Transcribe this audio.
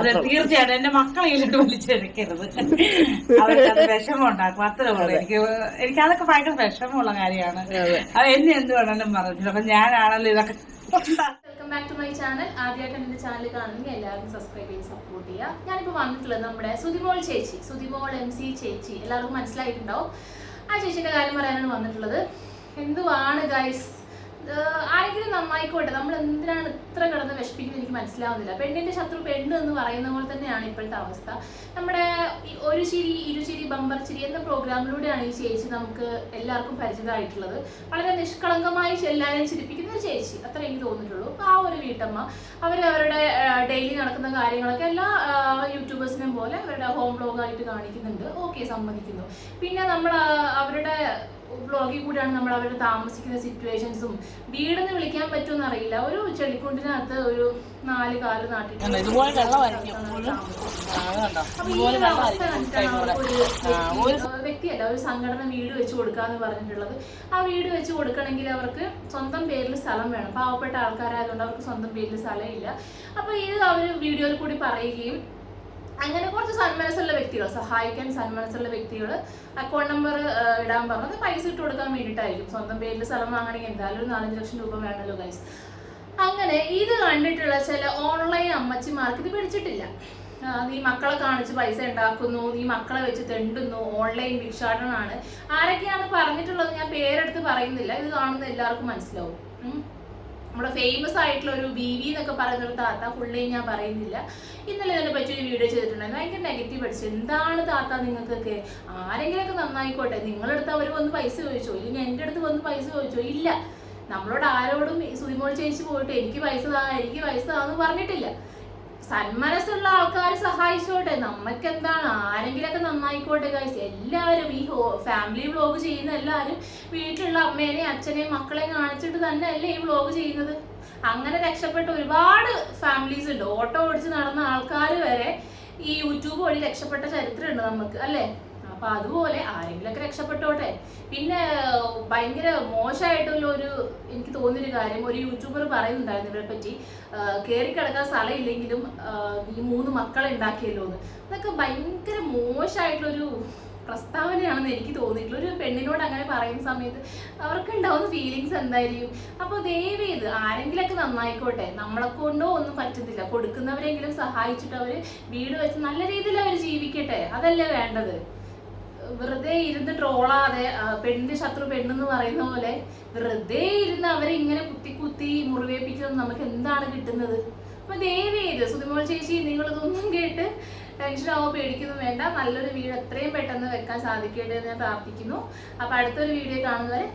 അതെ തീർച്ചയായിട്ടും. എന്റെ മക്കളെ ഇതിലോട്ട് വിളിച്ചെടുക്കരുത്. അവർക്കത് വിഷമം ഉണ്ടാക്കും അത്രേ ഉള്ളൂ. എനിക്ക് എനിക്ക് അതൊക്കെ ഭയങ്കര വിഷമമുള്ള കാര്യമാണ്. അത്. എന്നെ എന്ത് വേണമെങ്കിലും പറഞ്ഞില്ല അപ്പൊ ഞാനാണല്ലോ ഇതൊക്കെ welcome back to my channel ആദ്യമായിട്ട് എന്റെ ചാനൽ കാണുന്നെങ്കിൽ എല്ലാവരും സബ്സ്ക്രൈബ് ചെയ്ത് സപ്പോർട്ട് ചെയ്യുക. ഞാനിപ്പോൾ വന്നിട്ടുള്ളത് നമ്മുടെ സുതിമോൾ ചേച്ചി. സുതിമോൾ എം സി ചേച്ചി. എല്ലാവർക്കും മനസ്സിലായിട്ടുണ്ടാവും. ആ ചേച്ചിയുടെ കാര്യം പറയാനാണ് വന്നിട്ടുള്ളത്. എന്തുവാണ് ഗൈസ് ആരെങ്കിലും നന്നായിക്കോട്ടെ നമ്മൾ എന്തിനാണ് ഇത്ര കിടന്ന് വിഷമിക്കുന്നത് എനിക്ക് മനസ്സിലാവുന്നില്ല. പെണ്ണിന്റെ ശത്രു പെണ്ണ് എന്ന് പറയുന്ന പോലെ തന്നെയാണ് ഇപ്പോഴത്തെ അവസ്ഥ. നമ്മുടെ ഒരു ചിരി ഇരുചിരി ബമ്പർ ചിരി എന്ന പ്രോഗ്രാമിലൂടെയാണ് ഈ ചേച്ചി നമുക്ക് എല്ലാവർക്കും പരിചിതമായിട്ടുള്ളത്. വളരെ നിഷ്കളങ്കമായി എല്ലാവരെയും ചിരിപ്പിക്കുന്ന ഒരു ചേച്ചി അത്ര എനിക്ക് തോന്നിയിട്ടുള്ളൂ. ആ ഒരു വീട്ടമ്മ അവർ അവരുടെ ഡെയിലി നടക്കുന്ന കാര്യങ്ങളൊക്കെ എല്ലാ യൂട്യൂബേഴ്സിനെയും പോലെ അവരുടെ ഹോം ബ്ലോഗായിട്ട് കാണിക്കുന്നുണ്ട്. ഓക്കെ സമ്മതിക്കുന്നു പിന്നെ നമ്മൾ അവരുടെ വ്ളോഗിൽ കൂടിയാണ് നമ്മൾ അവർ താമസിക്കുന്ന സിറ്റുവേഷൻസും വീടെന്ന് വിളിക്കാൻ പറ്റുമെന്ന് അറിയില്ല. ഒരു ചെളിക്കുണ്ടിനകത്ത് ഒരു നാല് കാൽ നാട്ടിട്ടുണ്ട്? അപ്പൊ ഈ അവസ്ഥ കണ്ടിട്ടാണ് അവർക്ക് ഒരു വ്യക്തിയല്ല ഒരു സംഘടന വീട് വെച്ച് കൊടുക്കാന്ന് പറഞ്ഞിട്ടുള്ളത്. ആ വീട് വെച്ച് കൊടുക്കണമെങ്കിൽ അവർക്ക് സ്വന്തം പേരിൽ സ്ഥലം വേണം. പാവപ്പെട്ട ആൾക്കാരായതുകൊണ്ട് അവർക്ക് സ്വന്തം പേരിൽ സ്ഥലമില്ല. അപ്പൊ ഇത് അവർ വീഡിയോയിൽ കൂടി പറയുകയും അങ്ങനെ കുറച്ച് സന്മനസ്സുള്ള വ്യക്തികൾ സഹായിക്കാൻ സന്മനസ്സുള്ള വ്യക്തികൾ അക്കൗണ്ട് നമ്പർ ഇടാൻ പറഞ്ഞത് പൈസ ഇട്ട് കൊടുക്കാൻ വേണ്ടിയിട്ടായിരിക്കും. സ്വന്തം പേരിൽ സ്ഥലം വാങ്ങണമെങ്കിൽ എന്തായാലും ഒരു നാലഞ്ച് ലക്ഷം രൂപ വേണമല്ലോ ഗൈസ് അങ്ങനെ ഇത് കണ്ടിട്ടുള്ള ചില ഓൺലൈൻ അമ്മച്ചിമാർക്ക് ഇത് പിടിച്ചിട്ടില്ല. നീ മക്കളെ കാണിച്ച് പൈസ ഉണ്ടാക്കുന്നു നീ മക്കളെ വെച്ച് തെണ്ടുന്നു ഓൺലൈൻ ഭിക്ഷാടനമാണ്. ആരൊക്കെയാണ് പറഞ്ഞിട്ടുള്ളത് ഞാൻ പേരെടുത്ത് പറയുന്നില്ല. ഇത് കാണുന്ന എല്ലാവർക്കും മനസ്സിലാവും. നമ്മുടെ ഫേമസ് ആയിട്ടുള്ള ഒരു ബി വി എന്നൊക്കെ പറയുന്ന ഒരു താത്ത ഫുള്ളി ഞാൻ പറയുന്നില്ല. ഇന്നലെ ഇതിനെ ഒരു വീഡിയോ ചെയ്തിട്ടുണ്ടായിരുന്നു. ഭയങ്കര നെഗറ്റീവ് അടിച്ചു. എന്താണ് താത്ത നിങ്ങൾക്കൊക്കെ? ആരെങ്കിലുമൊക്കെ നന്നായിക്കോട്ടെ? നിങ്ങളെടുത്ത് അവർ വന്ന് പൈസ ചോദിച്ചോ? ഇല്ലെങ്കിൽ എന്റെ അടുത്ത് വന്ന് പൈസ ചോദിച്ചോ? ഇല്ല. നമ്മളോട് ആരോടും സുതിമോൾ ചേച്ചി പോയിട്ട് എനിക്ക് പൈസ താ എനിക്ക് പൈസ താന്ന് പറഞ്ഞിട്ടില്ല. സന്മനസ്സുള്ള ആൾക്കാർ സഹായിച്ചോട്ടെ. നമ്മക്ക് എന്താണ് ആരെങ്കിലൊക്കെ നന്നായിക്കോട്ടെ ഗൈസ് എല്ലാവരും ഈ ഫാമിലി വ്ലോഗ് ചെയ്യുന്ന എല്ലാവരും വീട്ടിലുള്ള അമ്മേനെയും അച്ഛനെയും മക്കളെയും കാണിച്ചിട്ട് തന്നെ അല്ലേ ഈ വ്ലോഗ് ചെയ്യുന്നത്? അങ്ങനെ രക്ഷപ്പെട്ട ഒരുപാട് ഫാമിലീസ് ഉണ്ട്. ഓട്ടോ ഓടിച്ച് നടന്ന ആൾക്കാർ വരെ ഈ യൂട്യൂബ് വഴി രക്ഷപ്പെട്ട ചരിത്രമുണ്ട് നമുക്ക് അല്ലേ? അപ്പൊ അതുപോലെ ആരെങ്കിലൊക്കെ രക്ഷപ്പെട്ടോട്ടെ. പിന്നെ ഭയങ്കര മോശമായിട്ടുള്ള ഒരു എനിക്ക് തോന്നിയൊരു കാര്യം ഒരു യൂട്യൂബർ പറയുന്നുണ്ടായിരുന്നു ഇവരെ പറ്റി കയറി കിടക്കാൻ സ്ഥലമില്ലെങ്കിലും ഈ മൂന്ന് മക്കളെ ഉണ്ടാക്കിയല്ലോ എന്ന്. അതൊക്കെ ഭയങ്കര മോശമായിട്ടുള്ളൊരു പ്രസ്താവനയാണെന്ന് എനിക്ക് തോന്നിയിട്ടുള്ള. ഒരു പെണ്ണിനോട് അങ്ങനെ പറയുന്ന സമയത്ത് അവർക്ക് ഉണ്ടാവുന്ന ഫീലിങ്സ് എന്തായിരിക്കും? അപ്പോൾ ദയവ് ചെയ്ത് ആരെങ്കിലൊക്കെ നന്നായിക്കോട്ടെ. നമ്മളെ കൊണ്ടോ ഒന്നും പറ്റത്തില്ല. കൊടുക്കുന്നവരെങ്കിലും സഹായിച്ചിട്ട് അവർ വീട് വെച്ച് നല്ല രീതിയിൽ അവർ ജീവിക്കട്ടെ. അതല്ലേ വേണ്ടത്? വെറുതെ ഇരുന്ന് ട്രോളാതെ പെണ്ണിന്റെ ശത്രു പെണ്ണെന്ന് പറയുന്ന പോലെ വെറുതെ ഇരുന്ന് അവരെ ഇങ്ങനെ കുത്തി കുത്തി മുറിവേപ്പിക്കുന്നത് നമുക്ക് എന്താണ് കിട്ടുന്നത്? അപ്പൊ ദയവ് ചെയ്ത് സുതിമോൾ ചേച്ചി നിങ്ങൾ ഇതൊന്നും കേട്ട് ടെൻഷൻ പേടിക്കുന്നു വേണ്ട. നല്ലൊരു വീട് എത്രയും പെട്ടെന്ന് വെക്കാൻ സാധിക്കട്ടെ എന്ന് ഞാൻ പ്രാർത്ഥിക്കുന്നു. അപ്പൊ അടുത്തൊരു വീഡിയോ കാണുന്നവരെ